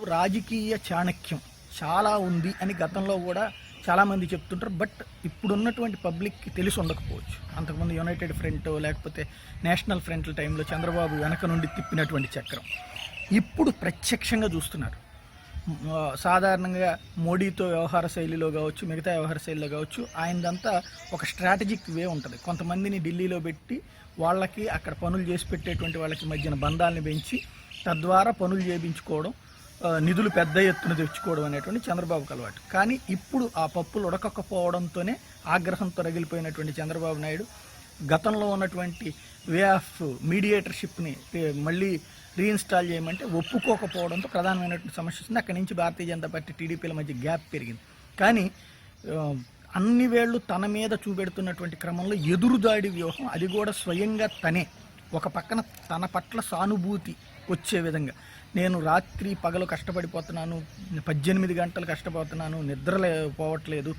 రాజకీయ చాణక్యం చాలా ఉంది అని గతంలో కూడా చాలామంది చెప్తుంటారు. బట్ ఇప్పుడున్నటువంటి పబ్లిక్కి తెలిసి ఉండకపోవచ్చు. అంతకుముందు యునైటెడ్ ఫ్రంట్ లేకపోతే నేషనల్ ఫ్రంట్ టైంలో చంద్రబాబు వెనక నుండి తిప్పినటువంటి చక్రం. ఇప్పుడు ప్రత్యక్షంగా చూస్తున్నారు. సాధారణంగా మోడీతో వ్యవహార శైలిలో కావచ్చు మిగతా వ్యవహార శైలిలో కావచ్చు ఆయనదంతా ఒక స్ట్రాటజిక్ వే ఉంటుంది. కొంతమందిని ఢిల్లీలో పెట్టి వాళ్ళకి అక్కడ పనులు చేసి పెట్టేటువంటి వాళ్ళకి మధ్యన బంధాలను పెంచి తద్వారా పనులు చేయించుకోవడం నిధులు పెద్ద ఎత్తున తెచ్చుకోవడం అనేటువంటి చంద్రబాబుకు అలవాటు. కానీ ఇప్పుడు ఆ పప్పులు ఉడకకపోవడంతోనే ఆగ్రహంతో రగిలిపోయినటువంటి చంద్రబాబు నాయుడు గతంలో ఉన్నటువంటి వే ఆఫ్ మీడియేటర్షిప్ని మళ్ళీ రీఇన్స్టాల్ చేయమంటే ఒప్పుకోకపోవడంతో ప్రధానమైనటువంటి సమస్య వస్తుంది. అక్కడి నుంచి భారతీయ జనతా పార్టీ టీడీపీల మధ్య గ్యాప్ పెరిగింది. కానీ అన్ని వేళ్ళు తన మీద చూపెడుతున్నటువంటి క్రమంలో ఎదురుదాడి వ్యూహం అది కూడా స్వయంగా తనే. ఒక పక్కన తన పట్ల సానుభూతి వచ్చే విధంగా. నేను రాత్రి పగలు కష్టపడిపోతున్నాను పద్దెనిమిది గంటలు కష్టపడుతున్నాను నిద్ర లేకపోవట్లేదు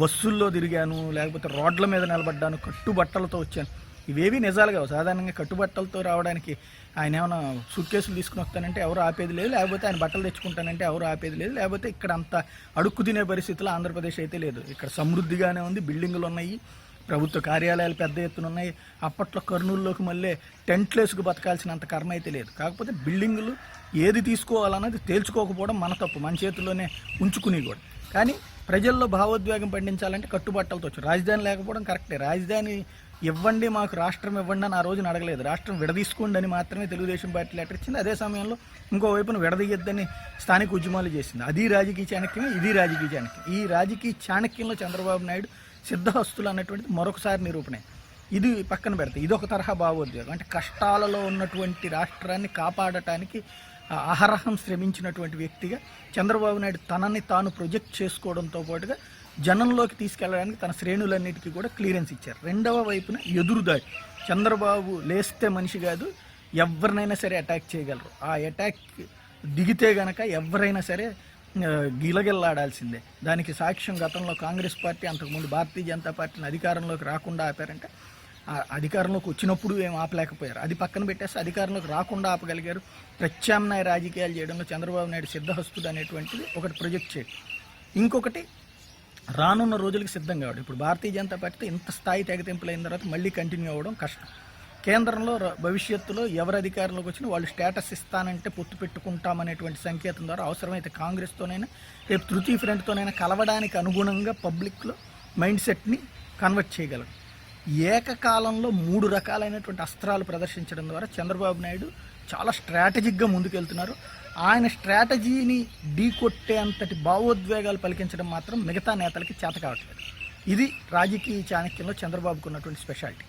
బస్సుల్లో తిరిగాను లేకపోతే రోడ్ల మీద నిలబడ్డాను కట్టుబట్టలతో వచ్చాను. ఇవేవి నిజాలు కావు. సాధారణంగా కట్టుబట్టలతో రావడానికి ఆయన ఏమైనా సూట్ కేసులు తీసుకుని వస్తానంటే ఎవరు ఆపేది లేదు లేకపోతే ఆయన బట్టలు తెచ్చుకుంటానంటే ఎవరు ఆపేది లేదు లేకపోతే ఇక్కడ అంత అడుక్కు తినే పరిస్థితుల్లో ఆంధ్రప్రదేశ్ అయితే లేదు. ఇక్కడ సమృద్ధిగానే ఉంది బిల్డింగులు ఉన్నాయి ప్రభుత్వ కార్యాలయాలు పెద్ద ఎత్తున ఉన్నాయి. అప్పట్లో కర్నూలులోకి మళ్ళీ టెంట్లేసుకు బతకాల్సినంత కర్మ అయితే లేదు. కాకపోతే బిల్డింగులు ఏది తీసుకోవాలన్నది తేల్చుకోకపోవడం మన తప్పు. మన చేతుల్లోనే ఉంచుకుని కూడా. కానీ ప్రజల్లో భావోద్వేగం పండించాలంటే కట్టుబట్టలతో వచ్చు రాజధాని లేకపోవడం కరెక్టే. రాజధాని ఇవ్వండి మాకు రాష్ట్రం ఇవ్వండి అని ఆ రోజున అడగలేదు. రాష్ట్రం విడదీసుకోండి అని మాత్రమే తెలుగుదేశం పార్టీ లెటర్ ఇచ్చింది. అదే సమయంలో ఇంకోవైపున విడదీయద్దని స్థానిక ఉద్యమాలు చేసింది. అది రాజకీయ చాణక్యమే ఇది రాజకీయ చాణక్యం. ఈ రాజకీయ చాణక్యంలో చంద్రబాబు నాయుడు సిద్ధహస్తులు అన్నటువంటిది మరొకసారి నిరూపణ. ఇది పక్కన పెడతాయి ఇది ఒక తరహా భావోద్వేగం. అంటే కష్టాలలో ఉన్నటువంటి రాష్ట్రాన్ని కాపాడటానికి అహర్హం అహరహం శ్రమించినటువంటి వ్యక్తిగా చంద్రబాబు నాయుడు తనని తాను ప్రొజెక్ట్ చేసుకోవడంతో పాటుగా జనంలోకి తీసుకెళ్ళడానికి తన శ్రేణులన్నిటికీ కూడా క్లియరెన్స్ ఇచ్చారు. రెండవ వైపున ఎదురుదాడి. చంద్రబాబు లేస్తే మనిషి కాదు ఎవరినైనా సరే అటాక్ చేయగలరు. ఆ అటాక్ దిగితే గనక ఎవరైనా సరే గిలగిల్లాడాల్సిందే. దానికి సాక్ష్యం గతంలో కాంగ్రెస్ పార్టీ అంతకుముందు భారతీయ జనతా పార్టీని అధికారంలోకి రాకుండా ఆపారంటే అధికారంలోకి వచ్చినప్పుడు ఏం ఆపలేకపోయారు. అది పక్కన పెట్టేసి అధికారంలోకి రాకుండా ఆపగలిగారు. ప్రత్యామ్నాయ రాజకీయాలు చేయడంలో చంద్రబాబు నాయుడు సిద్ధహస్తుడు అనేటువంటిది ఒకటి ప్రొజెక్ట్ చేయడం. ఇంకొకటి రానున్న రోజులకు సిద్ధం కావడం. ఇప్పుడు భారతీయ జనతా పార్టీతో ఇంత స్థాయి తెగతింపులు అయిన తర్వాత మళ్ళీ కంటిన్యూ అవ్వడం కష్టం. కేంద్రంలో భవిష్యత్తులో ఎవరు అధికారంలోకి వచ్చినా వాళ్ళు స్టేటస్ ఇస్తానంటే పొత్తు పెట్టుకుంటామనేటువంటి సంకేతం ద్వారా అవసరమైతే కాంగ్రెస్తోనైనా రేపు తృతీయ ఫ్రంట్తోనైనా కలవడానికి అనుగుణంగా పబ్లిక్లో మైండ్ సెట్ని కన్వర్ట్ చేయగలరు. ఏకకాలంలో మూడు రకాలైనటువంటి అస్త్రాలు ప్రదర్శించడం ద్వారా చంద్రబాబు నాయుడు చాలా స్ట్రాటజిక్గా ముందుకెళ్తున్నారు. ఆయన స్ట్రాటజీని ఢీకొట్టే అంతటి భావోద్వేగాలు పలికించడం మాత్రం మిగతా నేతలకి చేత కావట్లేదు. ఇది రాజకీయ చాణక్యంలో చంద్రబాబుకు ఉన్నటువంటి స్పెషాలిటీ.